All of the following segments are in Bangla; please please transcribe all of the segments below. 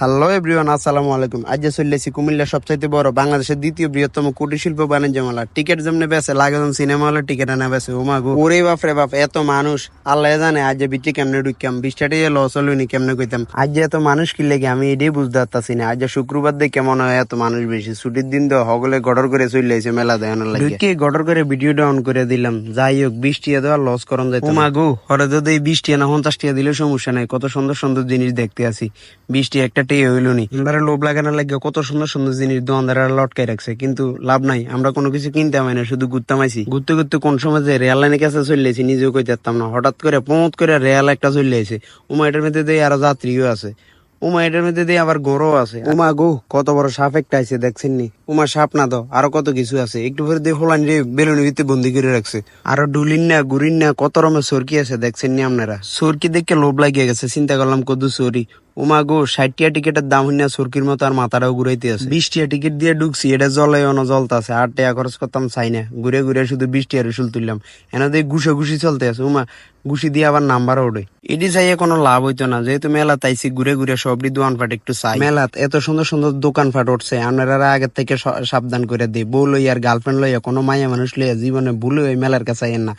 হ্যালো এভরিওয়ান আসসালামু আলাইকুম। আজ চলেছি কুমিল্লা সবচাইতে বড় বাংলাদেশের দ্বিতীয় বৃহত্তম কুটির শিল্প বাণিজ্য মেলা। টিকিট যেমনি বেছে লাগে সিনেমা হলে টিকিট আনা বেছে ওমা গো ওরে বাপ রে বাপ, এত মানুষ। আল্লাহ জানে আজ বিটি কেমনে ঢুকাম বিশটাটি লস হলুনি কেমনে কইতাম। আজ যে এত মানুষ কি লেগে আমি এটাই বুঝতে পারতাছি না। আজ শুক্রবার দিয়ে কেমন হয় এত মানুষ বেশি। ছুটির দিন তো হগলে গডর করে চলে এসে মেলা দেখানোর লাগে। ঢুকে গডর করে ভিডিও ডাউন করে দিলাম। যাই হোক বৃষ্টি দেওয়া লস করন যায় ও মাগো হরে যদি এই বৃষ্টি না পঞ্চাশ টাকা দিলে সমস্যা নাই। কত সুন্দর সুন্দর জিনিস দেখতে আসি বৃষ্টি একটা টেয়ে হইল নি। এবারে লোভ লাগানোর লাগে কত সুন্দর সুন্দর জিনিস দোকানদারা লটকাই রাখছে। কিন্তু লাভ নাই। আমরা কোনো কিছু কিনতে হয় না শুধু ঘুরতাম আইছি ঘুরতে ঘুরতে কোন সময় যে রেল লাইনের কাছে চলে নিজেও কইতে পারতাম না। হঠাৎ করে পোঁত করে রেল একটা চলে আছে উমা এটার মধ্যে দিয়ে আরও যাত্রীও আছে। উমা এটার মধ্যে দিয়ে আবার গরু আছে। উমা গো, কত বড় সাপ একটা আছে দেখছেন নি? উমা সাপ না তো আরও কত কিছু আছে। একটু পরে দিয়ে হোলান রে বেলুনের ভিতরে বন্দি করে রাখছে। আরও ডুলিন না, গুরিন না, কত রকমের সরকি আছে, দেখছেন নি আপনারা? সরকি দেখে লোভ লাগিয়ে গেছে, চিন্তা করলাম কদু সরি উমা গো ষাট টিয়া টিকেটের দাম হইনা সরকির মতো আর মাথাটাও ঘুরাইতে আছে। বিশ টিয়া টিকিট দিয়ে ঢুকছি এটা জলে অন জলতে আছে আট টাকা খরচ করতাম চাই না। ঘুরে ঘুরে শুধু বিশ টিয়ার রসুল তুললাম। এনে দিয়ে ঘুষে ঘুষি চলতে আছে উমা ঘুষি দিয়ে আবার নাম্বার ওঠে। এটি চাইয়ে কোনো লাভ হইতো না যেহেতু মেলা তাইছি ঘুরে ঘুরে সবটি দোকান ফাট একটু চাই। মেলাত এত সুন্দর সুন্দর দোকান ফাট উঠছে আপনারা আগের থেকে সাবধান করে দিই। বউ লইয়া আর গার্লফ্রেন্ড লইয়া কোনো মায়া মানুষ লইয়া জীবনে ভুলে ওই মেলার কাছে আইয়েন না।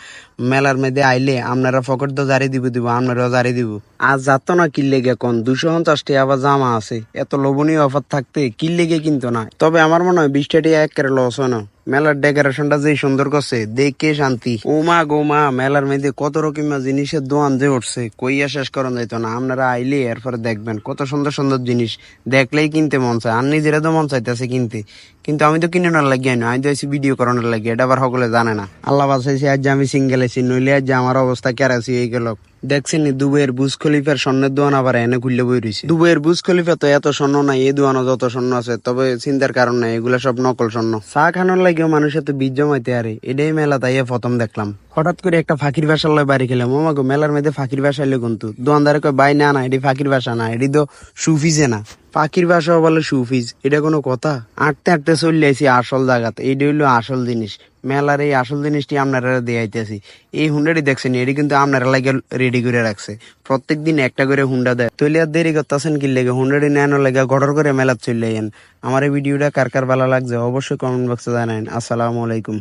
মেলার মধ্যে আইলে আপনারা ফকট তো জারি দিব দিব আপনারাও জারি দিব। আজ যাত না কিনলে গে কোন দুশো পঞ্চাশ টাকা আবার জামা আছে। এত লোভনীয় অফার থাকতে কিনলে গে কিন্তু না। তবে আমার মনে হয় বিশটা টাকা একেবারে লস হয় না। মেলার ডেকোরেশনটা যে সুন্দর করছে, দেখে শান্তি। ও মা গো মা, মেলার মধ্যে কত রকমের জিনিসের দোয়ান যে উঠছে, কইয়া শেষ করেন যাইতো না। আপনারা আইলে এরপরে দেখবেন, কত সুন্দর সুন্দর জিনিস। দেখলেই কিনতে মন চায়, আর নিজেরা তো মন চাইতেছে কিনতে। কিন্তু আমি তো কিনে নেওয়ার লাগিয়ে না আমি তো এসে ভিডিও করানোর লাগিয়ে, এটা আবার সকলে জানে না। আল্লাহ বাসাইছি আজ আমি সিঙ্গেল আছি নইলে আজ আমার অবস্থা কেরাছি এই গেল। দেখছেন দুবাইয়ের বুজ খলিফার স্বর্ণের দোয়ান আবার এনে খুললে বই রয়েছে দুবাইয়ের বুজ খলিফা তো এত স্বর্ণ নাই, এই দোয়ানো যত স্বর্ণ আছে, তবে চিন্তার কারণ নাই, এগুলা সব নকল স্বর্ণ। চা খানোর লাগেও মানুষ এত বীজ জমাইতে আরে, এটাই মেলা তাইয়া প্রথম দেখলাম। হঠাৎ করে একটা ফাঁকির বাসার লয় বাড়ি খেলাম ওমা গো, মেলার মধ্যে ফাঁকির বাসা এলো কিন্তু দোয়ানদারে কয় বাই না না, এটি ফাঁকির বাসা না, এটি তো সুফিজে না। পাখির বাসাও বলে সুফিজ, এটা কোনো কথা? আটতে আটতে চলে আসি আসল জায়গাতে এইটা হইল আসল জিনিস। মেলার এই আসল জিনিসটি আপনারা দিয়ে আইতেছি এই হুন্ডাটি দেখছেন, এটি কিন্তু আপনারা লাগে রেডি করে রাখছে। প্রত্যেক দিন একটা করে হুন্ডা দেয়। তৈলে আর দেরি করতেছেন কি লেগে? হুন্ডাটি নেন লেগে গড়র করে মেলাত চলে যান আমার এই ভিডিওটা কার কার ভালো লাগছে অবশ্যই কমেন্ট বক্সে জানান আসসালামু আলাইকুম।